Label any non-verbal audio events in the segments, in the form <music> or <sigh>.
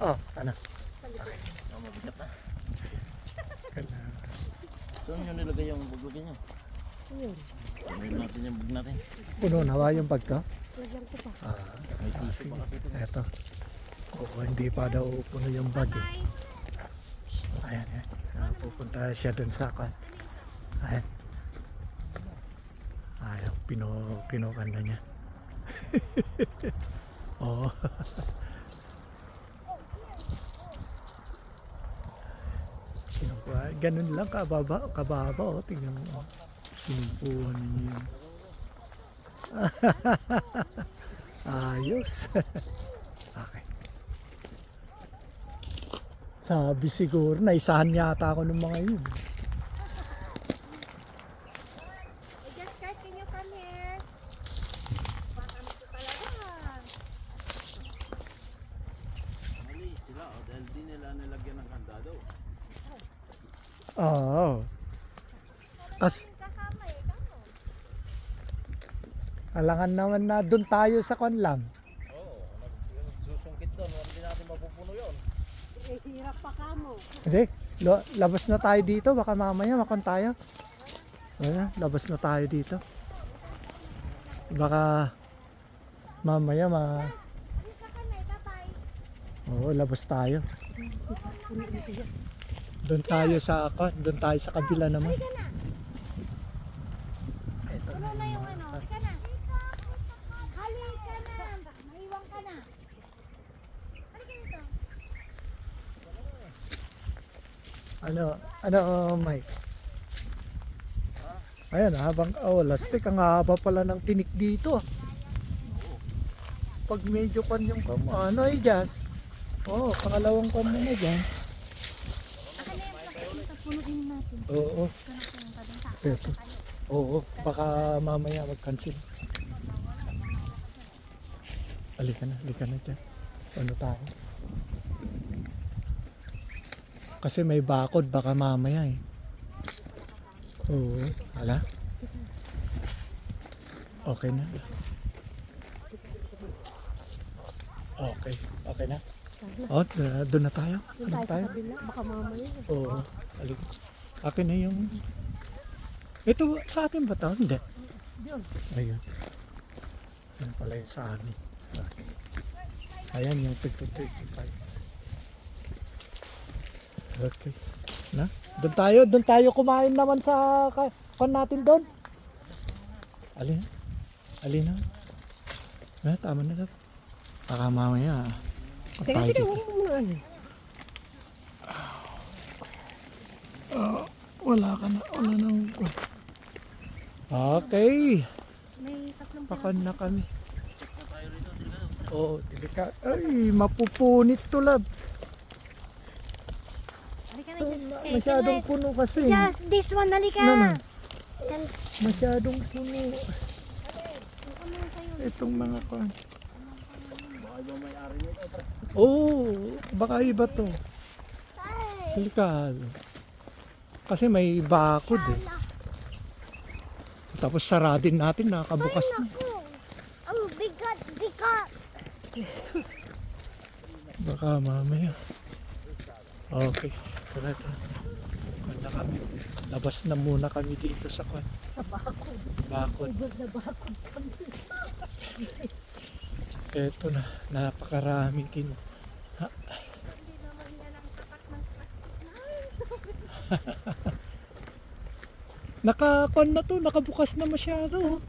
Oh, ano? Oh, mabigat na. Saan nyo nilagay yung buglugin nyo? Ayun. Kunin natin yung bug natin. Puno na ba yung bag to? Lagyan ko pa. Ah, ah, sige. Eto. Oo, hindi pa daw puno yung bag eh. Ayan, ayan. Ah, pupunta siya dun sa kan. Ayan. Ayan, pino, kinukan na niya. <laughs> Oo. <laughs> Kinukuha. Ganun lang kababa, kababa. Oh. Tingnan mo. oh. Kinukuha niya yun. <laughs> Ayos. <laughs> okay. Sabi siguro, naisahan yata ako ng mga yun. Sila, oh, dahil di nila nilagyan ng kandado. Oo. Kamo. alangan naman na doon tayo sa kwan lang. Oo, nag, nagsusungkit doon. Hindi natin mapupuno yun. Eh, hirap pa kamo. Hindi, lo- labas na tayo dito. Baka mamaya makon tayo. Wala, labas na tayo dito. Baka mamaya ma... Ka. Oo, labas tayo. Doon tayo sa kwan, doon tayo sa kabila naman. Ito na yung ano. Ano, ano, oh, Mike? Ayan, habang, oh, lastik, ang haba pala ng tinik dito. Pag medyo kan yung kam, ano ay jazz? Oh, pangalawang kan mo na dyan. Aka na yung plastic sa punuin natin. Oo, eto. Oo, baka mamaya mag-cancel. Halika na, halika na dyan. Ano tayo? Kasi may bakod, baka mamaya eh. Oo, hala. Okay na. Okay, okay na. Oh, doon na tayo. Doon Doon tayo tayo. kabila. Baka mamaya. Oo, halika. Akin na yung... Ito, sa atin ba to? Hindi. Yun. Ayun. Yan pala yung sa amin. Okay. Ayan yung tig 35. Okay. Na? Doon tayo, doon tayo kumain naman sa ka- pan natin doon. Alin? Alin na? Na, tama na daw. Baka mamaya. Teka, teka, huwag mo muna ano. Wala ka na. Wala nang... Okay. May tatlong Pakan na kami. Oo, delikado. Ay, mapupunit to lab. Halika na, Kurt. masyadong puno kasi. Just this one, halika. Na? Kan, Masyadong puno. sa'yo? Itong mga kan. Ibang may-ari nito. Oo, baka iba to. Delikado. Kasi may bakod eh. Tapos saradin natin, nakabukas na. Ang bigat, bigat. Baka mamaya. Okay. Tara, tara. Kami. Labas na muna kami dito sa kwan. Sa bakod. Bakod. Ibig na bakod kami. Eto na, napakaraming kin... Ha? <laughs> Nakakon na to, nakabukas na masyado.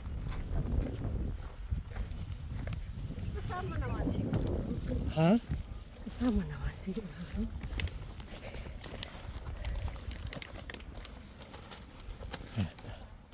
Kasama naman siguro. Ha? Kasama naman siguro.